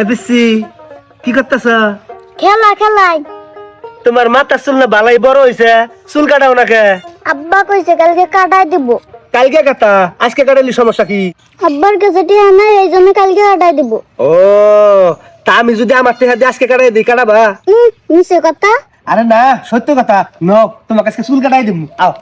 ABC কি করতেছ? খেলা খেলাই। তোমার মাথার চুল না বালাই বড় হইছে চুল কাটাও নাকে? আব্বা কইছে কালকে কাটাই দিব। কালকে কাটা? আজকে কাটালি সমস্যা কি? আব্বার কাছে টিয়া নাই এই জন্য কালকে কাটাই দিব। ও তা আমি যদি আমার টেহা দিয়ে আজকে কাটাই দিই কাটাবা? মিছে কথা। আরে না সত্য কথা। ন তোমার কাছে চুল কাটাই দিব আও।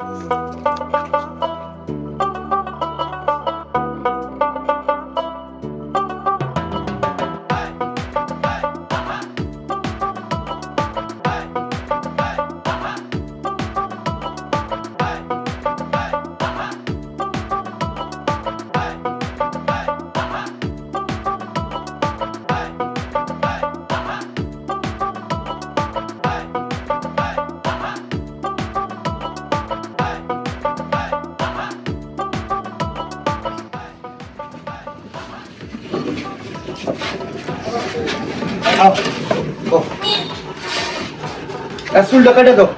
চুলটা কেটে দাও।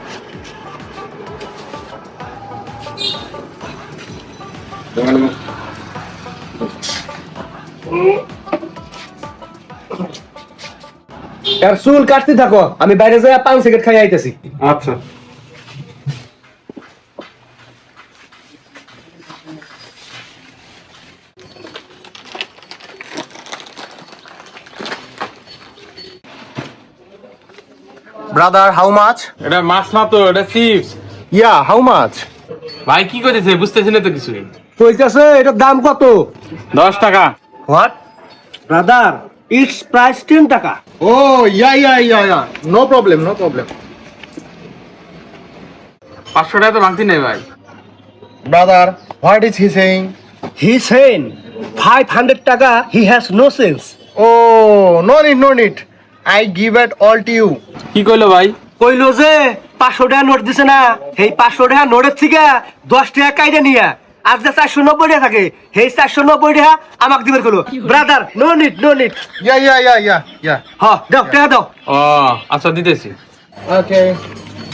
আর চুল কাটতে থাকো। আমি বাইরে যাই পান সিগারেট খাই আইতেছি। আচ্ছা। ব্রাদার হাউ মাচ এটা মাছ না তো এটা চিপস। ইয়া হাউ মাচ ভাই কি করতেছে বুঝতেছি না তো কিছু কইতাছে এটার দাম কত? দশ টাকা। What brother it's price ten taka. Oh yeah yeah, yeah, yeah. No problem no problem. পাঁচশো টাকা তো ভাঙতি নাই ভাই। Brother what is he saying? He send five hundred taka he has no sense Oh, no need, no need. I give it all to you কি কইলো ভাই? কইলো যে পাঁচশো টাকা নোট দিছে না সেই পাঁচশো টাকা নোটের থেকে দশ টাকা কাইডে নিয়া আজ যে চারশো নব্বই টাকা থাকে সেই চারশো নব্বই টাকা আমাকে দিবার কইলো brother no need no need Yeah, yeah, yeah, yeah, yeah. হ দাও টাকা দাও। ও আচ্ছা দিতেছি। Okay.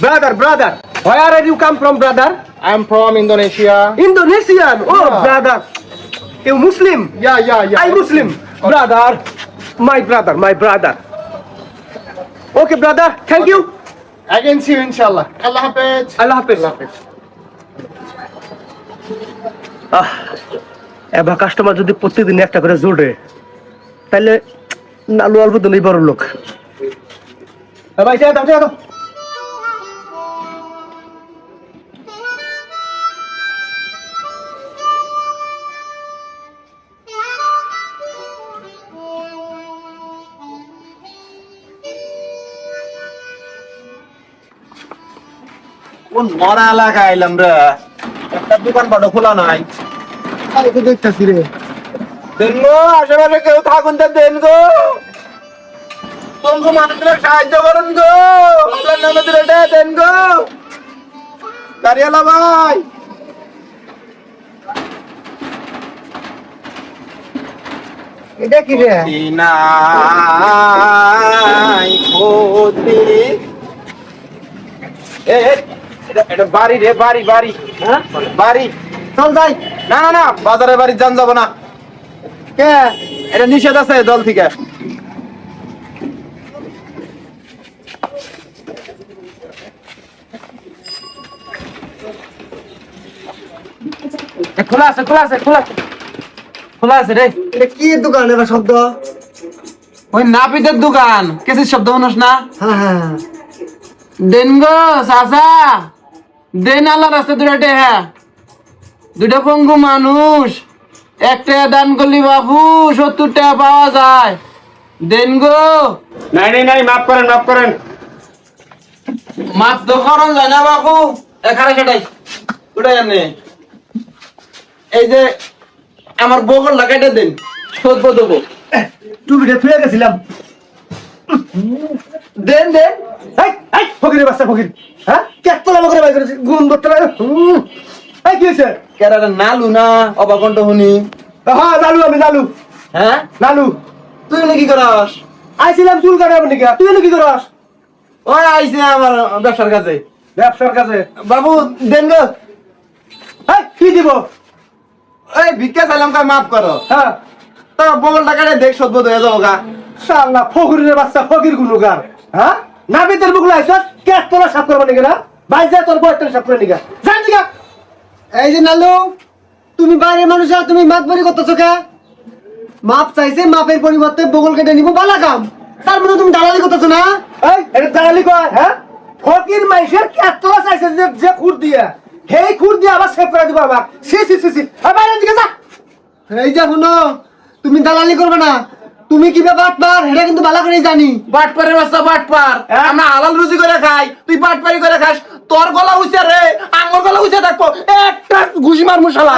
Brother brother where are you come from brother I'm from Indonesia. Indonesian O. Brother you Muslim Yeah, yeah, yeah. I Muslim brother my brother my brother okay brother thank you Again, see you, inshallah. Allah Hafiz. আল্লাহ হাফেজ Allah Hafiz. আহ এবার customer যদি প্রত্যেকদিন একটা করে জোড়ে তাহলে নালু অল্প দিনই বড় লোক ভাই টাকা দাও টাকা দাও কোন মরা এলাকা আইলাম রে? একটা দোকান পাটো খোলা নাই। আরে তো দেখতেছি রে। দেন গো আশেপাশে কেউ থাকুন তো দেন গো তোমাকে মানুষরা সাহায্য করুন গো। আপনার নামে দিলে দেন গো দাঁড়িয়ালা ভাই। এটা কি রে? নাই ক্ষতি। এটা এটা বাড়ি রে বাড়ি বাড়ি। হ্যাঁ? বাড়ি। চল যাই। না না না বাজারে বাড়ি যান যাব না। কে? এটা নিষেধ আছে দল থেকে। খোলা আছে খোলা আছে খোলা আছে। খোলা আছে রে। এটা কি দোকান এবার শব্দ? ওই নাপিতের দোকান। কেসির শব্দ মানুষ না? হ্যাঁ হ্যাঁ দেন গো চাচা। দেন আল্লাহ রাস্তা দুটা টেহা। দুটা পঙ্গু মানুষ। এক টাকা দান করলি বাবু সত্তর টাকা পাওয়া যায়। দেন গো। নাই নাই নাই মাফ করেন মাফ করেন। মাছ তো করন যায় না বাবু এখানে সেটাই। ওটাই জানে এই যে আমার বগল লাগাইটা দেন। শোধ দেবো। টুপিটা ফিরে গেছিলাম। দেন দেন। ফকিরের বাচ্চা ফকির। করে করেছি গুণ ধরতে লাগে হুম। এই কি হয়েছে? নালু না হ্যাঁ আমি হ্যাঁ? তুই করাস? আইছিলাম চুল কাটাবো নাকি তুই এনে কি করস? ওই আইসে আমার ব্যবসার কাছে ব্যবসার কাছে বাবু দেন গো। এই কি দিব? এই ভিক্ষা চাইলাম কার মাফ করো। হ্যাঁ। তো বগল টাকাটা দেখ শোধ হয়ে যাব গা। শালা ফকিরের বাচ্চা ফকির গুনুগার হ্যাঁ? নাবিতের মুখ লাইছ কে তোলা সাফ করব নাকি না? ভাই যা তোর বয়টা সাফ করে নিগা। দিগা এই যে নালু তুমি বাইরের মানুষ আর তুমি মাত বাড়ি করতেছো কে? মাপ চাইছে মাপের পরিবর্তে বগল কেটে নিবো বালা কাম। তার মধ্যে তুমি দালালি করতেছো না? এই এটা দাঁড়ালি কয় হ্যাঁ? ফকির মাইশের চাইছে যে যে খুর দিয়া। হেই খুর দিয়া আবার সেভ করে দিব আবার সি সি সি সি। আর বাইরের দিকে যা। এই যে শুনো তুমি দালালি করবে না। তুমি কি ব্যাপার পার এটা কিন্তু ভালো করে জানি। বাটপারের বাচ্চা বাটপার। হ্যাঁ? আমরা হালাল রুজি করে খাই তুই বাট বাটপারি করে খাস। তোর গলা হইছে রে আমার গলা হইছে দেখো একটা ঘুষি মার মশলা